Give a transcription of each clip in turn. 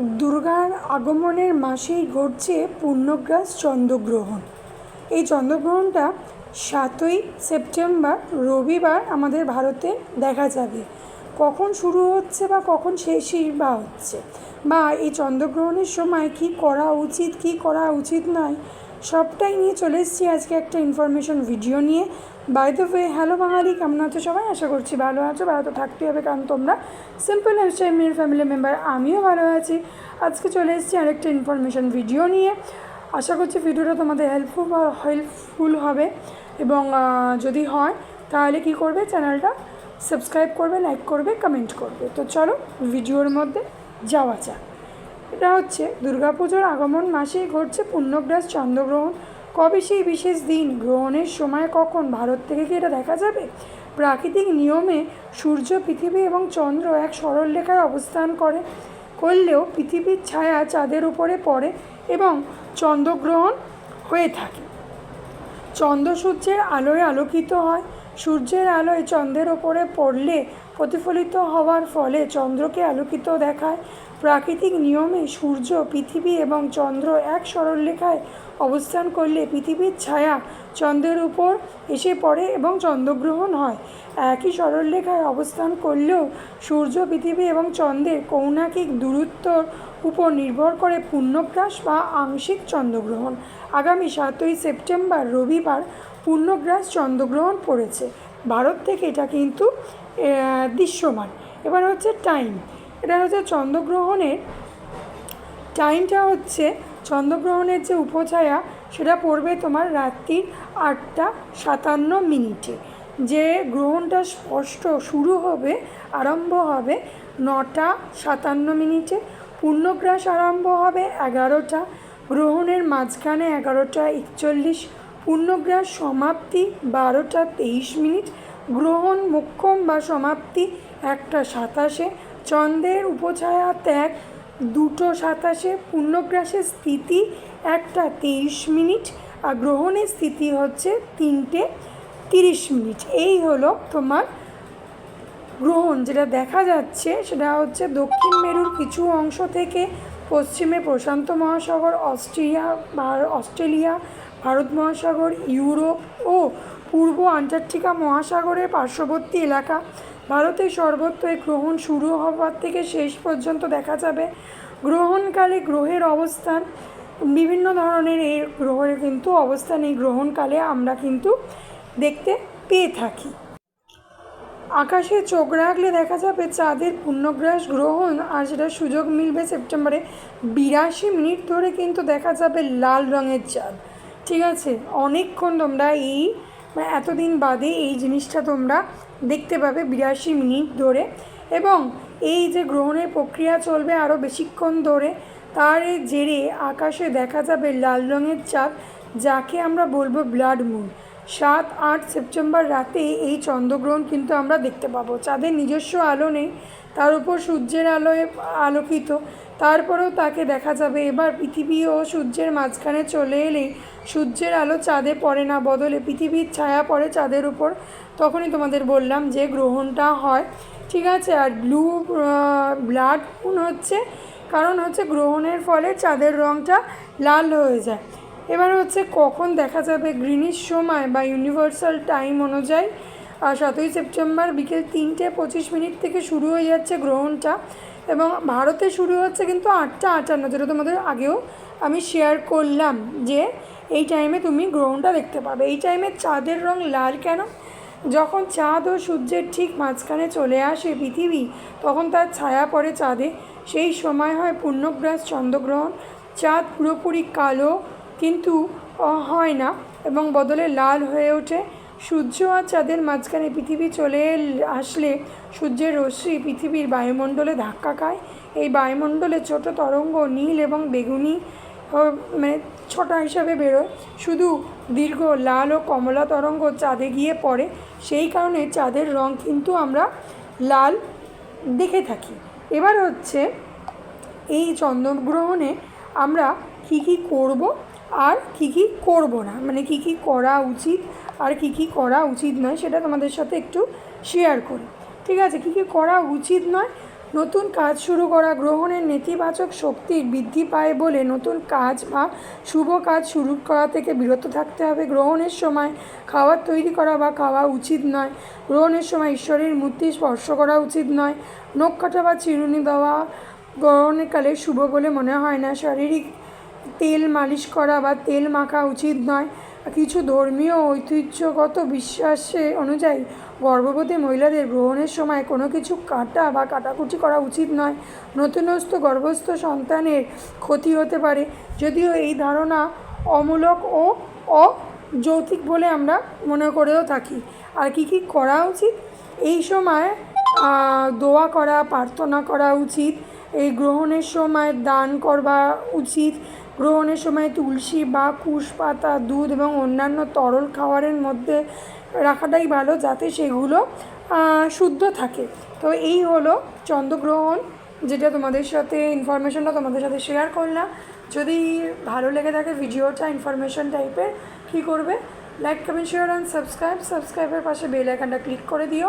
দুর্গার আগমনের মাসেই ঘটছে পূর্ণগ্রাস চন্দ্রগ্রহণ। এই চন্দ্রগ্রহণটা সাতই সেপ্টেম্বর, রবিবার আমাদের ভারতে দেখা যাবে। কখন শুরু হচ্ছে বা কখন শেষই বা হচ্ছে? বা এই চন্দ্রগ্রহণের সময় কী করা উচিত, কী করা উচিত নয়, সবটাই নিয়ে চলে এসেছি আজকে একটা ইনফরমেশন ভিডিও নিয়ে। বাই দ্য হ্যালো বাঙালি, কেমন আছো সবাই? আশা করছি ভালো আছো, ভালো তো থাকতেই হবে, কারণ তোমরা সিম্পল লাইফস্টাইল ফ্যামিলি মেম্বার আমিও ভালো আছি। আজকে চলে এসেছি আরেকটা ইনফরমেশন ভিডিও নিয়ে। আশা করছি ভিডিওটা তোমাদের হেল্পফুল হেল্পফুল হবে। এবং যদি হয়, তাহলে কি করবে? চ্যানেলটা সাবস্ক্রাইব করবে লাইক করবে কমেন্ট করবে। তো চলো ভিডিওর মধ্যে যাওয়া যাক। এটা হচ্ছে দুর্গাপুজোর আগমন মাসেই ঘটছে পূর্ণগ্রাস চন্দ্রগ্রহণ। কবে সেই বিশেষ দিন গ্রহণের সময় কখন? ভারত থেকে কি এটা দেখা যাবে? প্রাকৃতিক নিয়মে সূর্য, পৃথিবী এবং চন্দ্র এক সরল রেখায় অবস্থান করে, করলেও পৃথিবীর ছায়া চাঁদের উপরে পড়ে এবং চন্দ্রগ্রহণ হয়ে থাকে। চন্দ্র সূর্যের আলোয় আলোকিত হয়। সূর্যের আলোয় চন্দ্রের ওপরে পড়লে প্রতিফলিত হওয়ার ফলে চন্দ্রকে আলোকিত দেখায়। প্রাকৃতিক নিয়মে সূর্য পৃথিবী এবং চন্দ্র এক সরলরেখায় অবস্থান করলে পৃথিবীর ছায়া চন্দ্রের উপর এসে পড়ে এবং চন্দ্রগ্রহণ হয়। একই সরলরেখায় অবস্থান করলেও সূর্য পৃথিবী এবং চন্দ্রের কৌণাকিক দূরত্বর উপর নির্ভর করে পূর্ণগ্রাস বা আংশিক চন্দ্রগ্রহণ। আগামী সাতই সেপ্টেম্বর রবিবার পূর্ণগ্রাস চন্দ্রগ্রহণ পড়েছে ভারত থেকে এটা কিন্তু দৃশ্যমান। এবার হচ্ছে টাইম এটা হচ্ছে চন্দ্রগ্রহণের টাইমটা হচ্ছে চন্দ্রগ্রহণের যে উপছায়া, সেটা পড়বে তোমার রাত্রির আটটা সাতান্ন মিনিটে। যে গ্রহণটা স্পষ্ট শুরু হবে, আরম্ভ হবে নটা সাতান্ন মিনিটে। পূর্ণগ্রাস আরম্ভ হবে এগারোটা। গ্রহণের মাঝখানে এগারোটা একচল্লিশ পূর্ণগ্রাস সমাপ্তি বারোটা তেইশ মিনিট, গ্রহণ মোক্ষম বা সমাপ্তি একটা সাতাশে, চন্দ্রের উপছায়া ত্যাগ দুটো সাতাশে পূর্ণগ্রাসের স্থিতি একটা তেইশ মিনিট আর গ্রহণের স্থিতি হচ্ছে তিনটে তিরিশ মিনিট। এই হলো তোমার গ্রহণ, যেটা দেখা যাচ্ছে সেটা হচ্ছে দক্ষিণ মেরুর কিছু অংশ থেকে পশ্চিমে প্রশান্ত মহাসাগর, অস্ট্রিয়া ভার- অস্ট্রেলিয়া ভারত মহাসাগর, ইউরোপ ও পূর্ব আন্টার্কটিকা মহাসাগরের পার্শ্ববর্তী এলাকা। ভারতের সর্বত্র এই গ্রহণ শুরু হওয়ার থেকে শেষ পর্যন্ত দেখা যাবে। গ্রহণকালে গ্রহের অবস্থান, বিভিন্ন ধরনের এই গ্রহের কিন্তু অবস্থান, এই গ্রহণকালে আমরা কিন্তু দেখতে পেয়ে থাকি। আকাশে চোখ রাখলে দেখা যাবে চাঁদের পূর্ণগ্রাস গ্রহণ, আর সেটা সুযোগ মিলবে সেপ্টেম্বরে। বিরাশি মিনিট ধরে কিন্তু দেখা যাবে লাল রঙের চাঁদ। ঠিক আছে? অনেকক্ষণ তোমরা এই মানে এতদিন বাদে এই জিনিসটা তোমরা দেখতে পাবে বিরাশি মিনিট ধরে। এবং এই যে গ্রহণের প্রক্রিয়া চলবে আরও বেশিক্ষণ ধরে, তার জেরে আকাশে দেখা যাবে লাল রঙের চাঁদ, যাকে আমরা বলব ব্লাড মুন। সাত, আট সেপ্টেম্বর রাতে এই চন্দ্রগ্রহণ কিন্তু আমরা দেখতে পাবো। চাঁদের নিজস্ব আলো নেই, তার উপর সূর্যের আলোয় আলোকিত। তারপরেও তাকে দেখা যাবে। এবার পৃথিবী ও সূর্যের মাঝখানে চলে এলেই সূর্যের আলো চাঁদে পড়ে না, বদলে পৃথিবীর ছায়া পড়ে চাঁদের উপর। তখনই তোমাদের বললাম যে গ্রহণটা হয়। ঠিক আছে, আর ব্লু ব্লাড হচ্ছে? কারণ হচ্ছে গ্রহণের ফলে চাঁদের রঙটা লাল হয়ে যায়। এবার হচ্ছে কখন দেখা যাবে গ্রিনিশ সময় বা ইউনিভার্সাল টাইম অনুযায়ী সাতই সেপ্টেম্বর বিকেল তিনটে পঁচিশ মিনিট থেকে শুরু হয়ে যাচ্ছে গ্রহণটা এবং ভারতে শুরু হচ্ছে কিন্তু আটটা আটান্ন, যেটা তোমাদের আগেও আমি শেয়ার করলাম যে এই টাইমে তুমি গ্রহণটা দেখতে পাবে। এই টাইমে চাঁদের রং লাল কেন? যখন চাঁদ ও সূর্যের ঠিক মাঝখানে চলে আসে পৃথিবী, তখন তার ছায়া পড়ে চাঁদে। সেই সময় হয় পূর্ণগ্রাস চন্দ্রগ্রহণ। চাঁদ পুরোপুরি কালো কিন্তু হয় না এবং বদলে লাল হয়ে ওঠে। সূর্য আর চাঁদের মাঝখানে পৃথিবী চলে আসলে সূর্যের রশ্মি পৃথিবীর বায়ুমণ্ডলে ধাক্কা খায়। এই বায়ুমণ্ডলে ছোট তরঙ্গ নীল এবং বেগুনি মানে ছোটা হিসাবে বেরোয়। শুধু দীর্ঘ লাল ও কমলা তরঙ্গ চাঁদে গিয়ে পড়ে, সেই কারণে চাঁদের রং কিন্তু আমরা লাল দেখে থাকি। এবার হচ্ছে এই চন্দ্রগ্রহণে আমরা কী কী করব আর কী কী করব না? মানে কী কী করা উচিত আর কী কী করা উচিত নয় সেটা তোমাদের সাথে একটু শেয়ার করি। ঠিক আছে? কী কী করা উচিত নয়? নতুন কাজ শুরু করা, গ্রহণের নেতিবাচক শক্তির বৃদ্ধি পায় বলে নতুন কাজ বা শুভ কাজ শুরু করা থেকে বিরত থাকতে হবে। গ্রহণের সময় খাবার তৈরি করা বা খাওয়া উচিত নয়। গ্রহণের সময় ঈশ্বরের মূর্তি স্পর্শ করা উচিত নয়। নখ কাটা বা চিরুনি দেওয়া গ্রহণের কালে শুভ বলে মনে হয় না। শারীরিক তেল মালিশ করা বা তেল মাখা উচিত নয়। কিছু ধর্মীয় ঐতিহ্যগত বিশ্বাসে অনুযায়ী, গর্ভবতী মহিলাদের গ্রহণের সময় কোনো কিছু কাটা বা কাটাকুটি করা উচিত নয়। নতুনস্থ গর্ভস্থ সন্তানের ক্ষতি হতে পারে। যদিও এই ধারণা অমূলক ও অযৌক্তিক বলে আমরা মনে করেও থাকি। আর কি কি করা উচিত? এই সময় দোয়া করা, প্রার্থনা করা উচিত। এই গ্রহণের সময় দান করবা উচিত। গ্রহণের সময় তুলসী বা কুশ পাতা দুধ এবং অন্যান্য তরল খাবারের মধ্যে রাখাটাই ভালো যাতে সেগুলো শুদ্ধ থাকে। তো এই হলো চন্দ্রগ্রহণ, যেটা তোমাদের সাথে ইনফরমেশনটা তোমাদের সাথে শেয়ার করলাম। যদি ভালো লেগে থাকে ভিডিওটা ইনফরমেশন টাইপের কী করবে? Like comment share and subscribe সাবস্ক্রাইবের পাশে বেল আইকনটা ক্লিক করে দিও।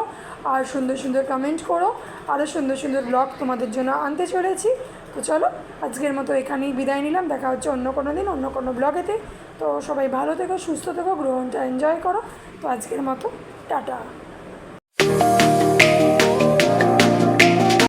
আর সুন্দর সুন্দর কমেন্ট করো। আরও সুন্দর সুন্দর ব্লগ তোমাদের জন্য আনতে চলেছি। তো চলো, আজকের মতো এখানেই বিদায় নিলাম। দেখা হচ্ছে অন্য কোনো দিন, অন্য কোনো ব্লগেতে তো সবাই ভালো থেকো, সুস্থ থেকো, গ্রহণটা এনজয় করো। তো আজকের মতো, টাটা।